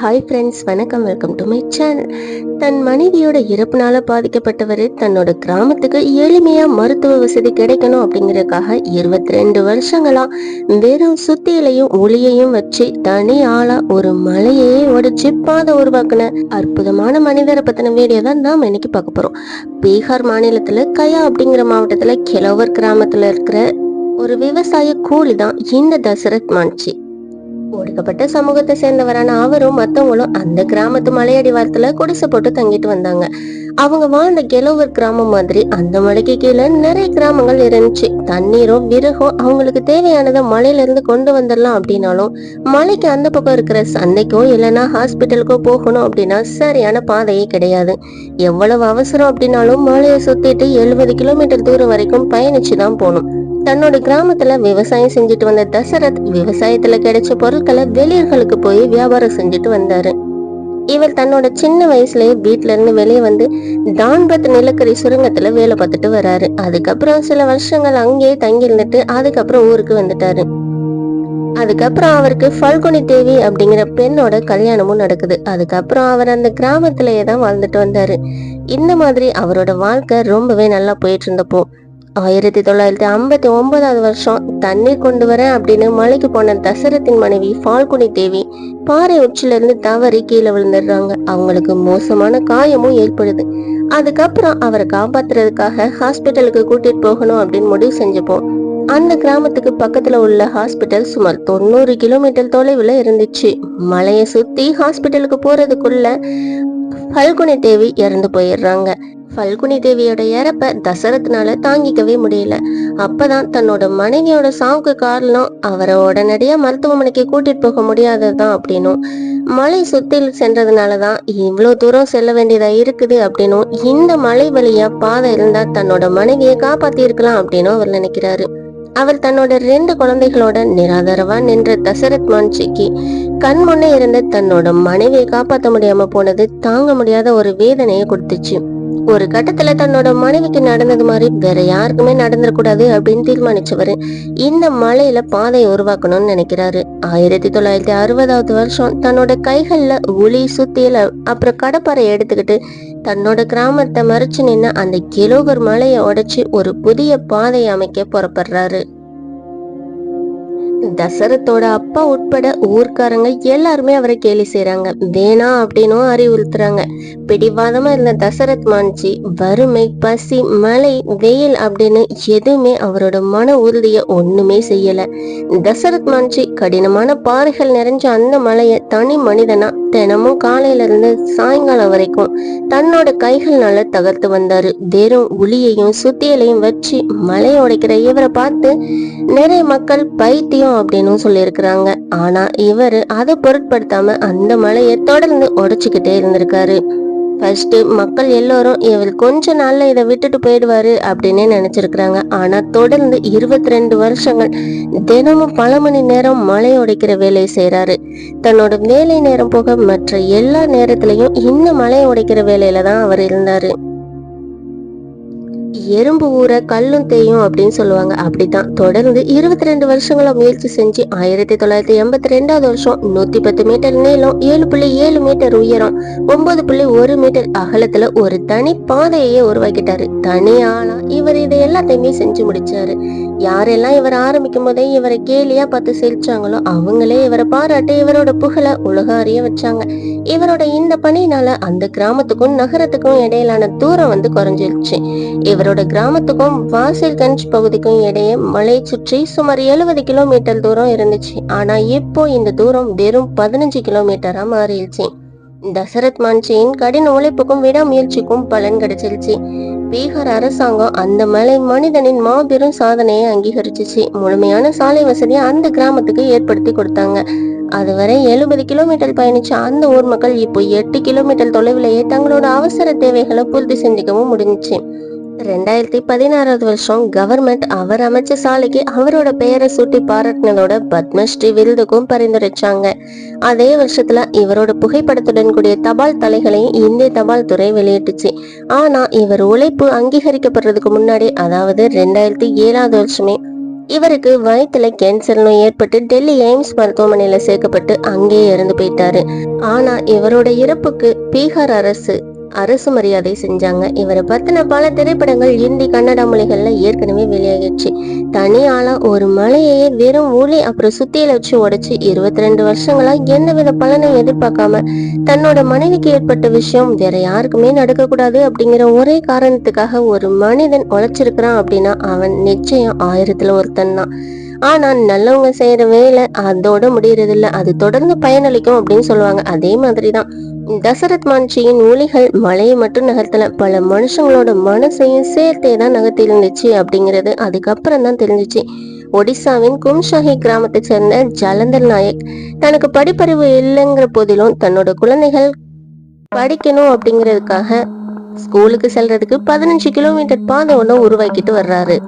Hi friends வணக்கம். Welcome to my channel தன் மனைவியோட இறப்புனால பாதிக்கப்பட்டவர் தன்னோட கிராமத்துக்கு எளிமையா மருத்துவ வசதி கிடைக்கணும் அப்படிங்கறதுக்காக இருபத்தி ரெண்டு வருஷங்களா வெறும் சுத்தியிலையும் ஒளியையும் வச்சு தனி ஆளா ஒரு மலையே உடைச்சு பாதை உருவாக்குன அற்புதமான மனிதரை பத்தின வீடியோ தான் நாம் இன்னைக்கு பார்க்க போறோம். பீகார் மாநிலத்துல கயா அப்படிங்கிற மாவட்டத்துல கிழவர் கிராமத்துல இருக்கிற ஒரு விவசாய கூலி தான் இந்த தசரத் மான்சி ஒடுக்கப்பட்ட சமூகத்தை சேர்ந்தவரான அவரும் மத்தவங்களும் அந்த கிராமத்து மலையடிவாரத்துல குடிசை போட்டு தங்கிட்டு வந்தாங்க. அவங்க வாழ்ந்த கெலோவர் கிராமம் மாதிரி அந்த மலைக்கு கீழே நிறைய கிராமங்கள் இருந்துச்சு. தண்ணீரும் விறகும் அவங்களுக்கு தேவையானதை மலையில இருந்து கொண்டு வந்துடலாம் அப்படின்னாலும் மலைக்கு அந்த பக்கம் இருக்கிற சந்தைக்கோ இல்லைன்னா ஹாஸ்பிட்டலுக்கோ போகணும் அப்படின்னா சரியான பாதையே கிடையாது. எவ்வளவு அவசரம் அப்படின்னாலும் மலையை சுத்திட்டு எழுபது கிலோமீட்டர் தூரம் வரைக்கும் பயணிச்சு தான் போகணும். தன்னோட கிராமத்துல விவசாயம் செஞ்சுட்டு வந்த தசரத் விவசாயத்துல கிடைச்ச பொருட்களை வெளியூர்களுக்கு போய் வியாபாரம் செஞ்சுட்டு வந்தாரு. இவர் தன்னோட சின்ன வயசுலயே வீட்ல இருந்து வெளியே வந்து டான்பத் நிலக்கரி சுரங்கத்துல வேலை பார்த்துட்டு வராரு. அதுக்கப்புறம் சில வருஷங்கள் அங்கேயே தங்கி இருந்துட்டு அதுக்கப்புறம் ஊருக்கு வந்துட்டாரு. அதுக்கப்புறம் அவருக்கு ஃபல்குனி தேவி அப்படிங்கிற பெண்ணோட கல்யாணமும் நடக்குது. அதுக்கப்புறம் அவர் அந்த கிராமத்திலேயே தான் வாழ்ந்துட்டு வந்தாரு. இந்த மாதிரி அவரோட வாழ்க்கை ரொம்பவே நல்லா போயிட்டு இருந்தப்போ ஆயிரத்தி தொள்ளாயிரத்தி ஐம்பத்தி ஒன்பதாவது வருஷம் தண்ணீர் கொண்டு வரேன் அப்படின்னு மலைக்கு போன தசரத்தின் மனைவி ஃபால்குனி தேவி பாறை உச்சில இருந்து தவறி கீழே விழுந்துடுறாங்க. அவங்களுக்கு மோசமான காயமும் ஏற்படுது. அதுக்கப்புறம் அவரை காப்பாத்துறதுக்காக ஹாஸ்பிட்டலுக்கு கூட்டிட்டு போகணும் அப்படின்னு முடிவு செஞ்சப்போம் அந்த கிராமத்துக்கு பக்கத்துல உள்ள ஹாஸ்பிட்டல் சுமார் தொண்ணூறு கிலோமீட்டர் தொலைவுல இருந்துச்சு. மலையை சுத்தி ஹாஸ்பிட்டலுக்கு போறதுக்குள்ள பல்குனி தேவி இறந்து போயிடுறாங்க. பல்குனி தேவியோட இறப்ப தசரத்னால தாங்கிக்கவே முடியல. அப்பதான் தன்னோட மனைவியோட சாவுக்கு காரணம் அவரை உடனடியா மருத்துவமனைக்கு கூட்டிட்டு போக முடியாததுதான் அப்படின்னும். மலை சுத்தில் சென்றதுனாலதான் இவ்வளோ தூரம் செல்ல வேண்டியதா இருக்குது அப்படின்னும் இந்த மலை வழியா பாதை இருந்தா தன்னோட மனைவியை காப்பாத்தி இருக்கலாம் அப்படின்னு அவர் நினைக்கிறாரு. அவர் தன்னோட ரெண்டு குழந்தைகளோட நிராதரவா நின்ற தசரத் மான்சிக்கு கண் முன்னே இருந்த தன்னோட மனைவியை காப்பாற்ற முடியாம போனது தாங்க முடியாத ஒரு வேதனையை கொடுத்துச்சு. ஒரு கட்டத்துல தன்னோட மனைவிக்கு நடந்தது மாதிரி வேற யாருக்குமே நடந்துடக்கூடாது அப்படின்னு தீர்மானிச்சவரு இந்த மலையில பாதையை உருவாக்கணும்னு நினைக்கிறாரு. ஆயிரத்தி தொள்ளாயிரத்தி அறுபதாவது வருஷம் தன்னோட கைகள்ல ஒளி சுத்தியில அப்புறம் கடப்பாறை எடுத்துக்கிட்டு தன்னோட கிராமத்தை மறைச்சு நின்று அந்த கிலோகர் மலையை உடைச்சு ஒரு புதிய பாதையை அமைக்க புறப்படுறாரு. தசரத்தோட அப்பா உட்பட ஊர்க்காரங்க எல்லாருமே அவரை கேலி செய்யறாங்க வேணாம் அப்படின்னும் அறிவுறுத்துறாங்க. பிடிவாதமா இருந்த தசரத் மான்ஜி வறுமை பசி மழை வெயில் அப்படின்னு எதுவுமே அவரோட மன உறுதிய ஒண்ணுமே செய்யல. தசரத் மான்ஜி கடினமான பாறைகள் நிறைஞ்ச அந்த மலையை தனி மனிதனா தினமும் காலையில இருந்து சாயங்காலம் வரைக்கும் தன்னோட கைகள்னால தகர்த்து வந்தாரு. வெறும் உளியையும் சுத்தியலையும் வச்சு மலையை உடைக்கிற இவரை பார்த்து நிறைய மக்கள் பைத்தியம் அப்படின்னு சொல்லியிருக்கிறாங்க. ஆனா இவரு அதை பொருட்படுத்தாம அந்த மலையை தொடர்ந்து உடைச்சுக்கிட்டே இருந்திருக்காரு. ஃபர்ஸ்ட் மக்கள் எல்லோரும் இவர் கொஞ்ச நாள்ல இதை விட்டுட்டு போயிடுவாரு அப்படின்னு நினைச்சிருக்கிறாங்க. ஆனா தொடர்ந்து இருபத்தி ரெண்டு வருஷங்கள் தினமும் பல மணி நேரம் மழை உடைக்கிற வேலையை செய்யறாரு தன்னோட வேலை நேரம் போக மற்ற எல்லா நேரத்திலையும் இந்த மழை உடைக்கிற வேலையில தான் அவர் இருந்தாரு. எறும்பு ஊற கல்லும் தேயும் அப்படின்னு சொல்லுவாங்க. அப்படித்தான். தொடர்ந்து இருபத்தி ரெண்டு வருஷங்களா முயற்சி செஞ்சு ஆயிரத்தி தொள்ளாயிரத்தி எண்பத்தி ரெண்டாவது வருஷம் நூத்தி பத்து மீட்டர் நீளம் ஏழு புள்ளி ஏழு மீட்டர் உயரம் ஒன்பது புள்ளி ஒரு மீட்டர் அகலத்துல ஒரு தனி பாதையே உருவாக்கிட்டாரு. தனி ஆளா இவர் இதை எல்லாத்தையுமே செஞ்சு முடிச்சாரு. யாரெல்லாம் இவர் ஆரம்பிக்கும் போதே இவரை கேலியா பார்த்து சிரிச்சாங்களோ அவங்களே இவரை பாராட்டி இவரோட புகழ உலக அறிய வச்சாங்க. இவரோட இந்த பணியினால அந்த கிராமத்துக்கும் நகரத்துக்கும் இடையிலான தூரம் வந்து குறைஞ்சிருச்சு. இவர் அவரோட கிராமத்துக்கும் வாசில்கஞ்ச் பகுதிக்கும் இடையே மலை சுற்றி சுமார் எழுபது கிலோமீட்டர் தூரம் இருந்துச்சு. ஆனா இப்போ இந்த தூரம் வெறும் பதினஞ்சு கிலோமீட்டரா மாறிடுச்சு. தசரத் மான்சியின் கடின உழைப்புக்கும் விடாமுயற்சிக்கும் பலன் கிடைச்சிருச்சு. பீகார் அரசாங்கம் அந்த மலை மனிதனின் மாபெரும் சாதனையை அங்கீகரிச்சிச்சு. முழுமையான சாலை வசதியை அந்த கிராமத்துக்கு ஏற்படுத்தி கொடுத்தாங்க. அதுவரை எழுபது கிலோமீட்டர் பயணிச்ச அந்த ஊர் மக்கள் இப்போ எட்டு கிலோமீட்டர் தொலைவிலேயே தங்களோட அவசர தேவைகளை பூர்த்தி செஞ்சுக்கவும் முடிஞ்சுச்சு. ரெண்டாயிரத்தி பதினாறாவது வருஷம் கவர்மெண்ட் அவர் அமைச்ச சாலைக்கு அவரோட பெயரை சூட்டி பாராட்டினதோட பத்மஸ்ரீ விருதுக்கும் பரிந்துரைச்சாங்க. அதே வருஷத்துல இவரோட புகைப்படத்துடன் கூடிய தபால் தலைகளையும் இந்திய தபால் துறை வெளியிட்டுச்சு. ஆனா இவர் உழைப்பு அங்கீகரிக்கப்படுறதுக்கு முன்னாடி அதாவது ரெண்டாயிரத்தி ஏழாவது வருஷமே இவருக்கு வயிற்றுல கேன்சர் நோய் ஏற்பட்டு டெல்லி எய்ம்ஸ் மருத்துவமனையில சேர்க்கப்பட்டு அங்கேயே இறந்து போயிட்டாரு. ஆனா இவரோட இறப்புக்கு பீகார் அரசு அரசு மரியாதை செஞ்சாங்க. இவரை பத்தின பல திரைப்படங்கள் இந்தி கன்னட மொழிகள்ல ஏற்கனவே வெளியாகிடுச்சு. தனியால ஒரு மலையையே வெறும் ஊழி அப்புறம் சுத்தியில வச்சு உடைச்சு இருபத்தி ரெண்டு வருஷங்களா எந்தவித பலனை எதிர்பார்க்காம தன்னோட மனைவிக்கு ஏற்பட்ட விஷயம் வேற யாருக்குமே நடக்கக்கூடாது அப்படிங்கிற ஒரே காரணத்துக்காக ஒரு மனிதன் உழைச்சிருக்கிறான் அப்படின்னா அவன் நிச்சயம் ஆயிரத்துல ஒருத்தன் தான். ஆனா நல்லவங்க செய்யற வேலை அதோட முடியறது இல்ல அது தொடர்ந்து பயனளிக்கும் அப்படின்னு சொல்லுவாங்க. அதே மாதிரிதான். தசரத் மான்சியின் ஒளிகள் மலையை மட்டும் நகர்த்தல. பல மனுஷங்களோட மனசையும் சேர்த்தே தான் நகர்த்தி இருந்துச்சு அப்படிங்கிறது அதுக்கப்புறம் தான் தெரிஞ்சிச்சு. ஒடிசாவின் கும்ஷாஹி கிராமத்தை சேர்ந்த ஜலந்தர் நாயக் தனக்கு படிப்பறிவு இல்லைங்கிற போதிலும் தன்னோட குழந்தைகள் படிக்கணும் அப்படிங்கிறதுக்காக ஸ்கூலுக்கு செல்றதுக்கு பதினஞ்சு கிலோமீட்டர் பாதை ஒன்று உருவாக்கிட்டு வர்றாரு.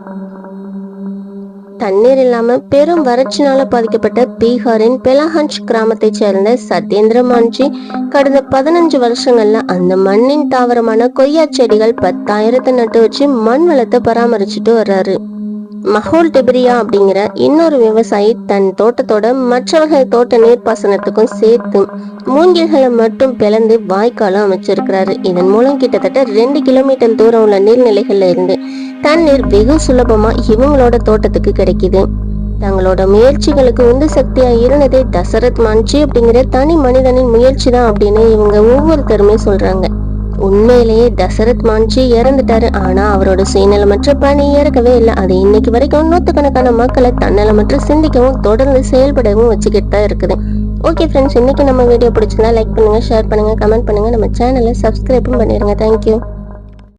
தண்ணீர் இல்லாம பெரும் வறட்சினால பாதிக்கப்பட்ட பீகாரின் பெலாஹன்ச் கிராமத்தை சேர்ந்த சத்யேந்திர மான்ஜி கடந்த பதினஞ்சு வருஷங்கள்ல அந்த மண்ணின் தாவரமான கொய்யா செடிகள் பத்தாயிரத்தை நட்டு வச்சு மண் வளத்தை பராமரிச்சுட்டு வர்றாரு. மஹோல் டெபிரியா அப்படிங்கிற இன்னொரு விவசாயி தன் தோட்டத்தோட மற்றவர்கள் தோட்ட நீர்ப்பாசனத்துக்கும் சேர்த்து மூங்கில்களை மட்டும் பிளந்து வாய்க்காலும் அமைச்சிருக்கிறாரு. இதன் மூலம் கிட்டத்தட்ட ரெண்டு கிலோமீட்டர் தூரம் உள்ள நீர்நிலைகள்ல இருந்து தண்ணீர் வெகு சுலபமா இவங்களோட தோட்டத்துக்கு கிடைக்குது. தங்களோட முயற்சிகளுக்கு உந்து சக்தியா இருந்ததே தசரத் மான்ஜி அப்படிங்கிற தனி மனிதனின் முயற்சி தான் அப்படின்னு இவங்க ஒவ்வொருத்தருமே சொல்றாங்க. உண்மையிலேயே தசரத் மான்சி இறந்துட்டாரு. ஆனா அவரோட சுயநலமற்ற பணி இறக்கவே இல்லை. அது இன்னைக்கு வரைக்கும் நூத்துக்கணக்கான மக்களை தன்னலமற்ற சிந்திக்கவும் தொடர்ந்து செயல்படவும் வச்சுக்கிட்டு தான் இருக்குது. ஓகே ஃப்ரெண்ட்ஸ் இன்னைக்கு நம்ம வீடியோ பிடிச்சிருந்தா லைக் பண்ணுங்க ஷேர் பண்ணுங்க கமெண்ட் பண்ணுங்க. நம்ம சேனலை சப்ஸ்கிரைபும் பண்ணிடுங்க தேங்க்யூ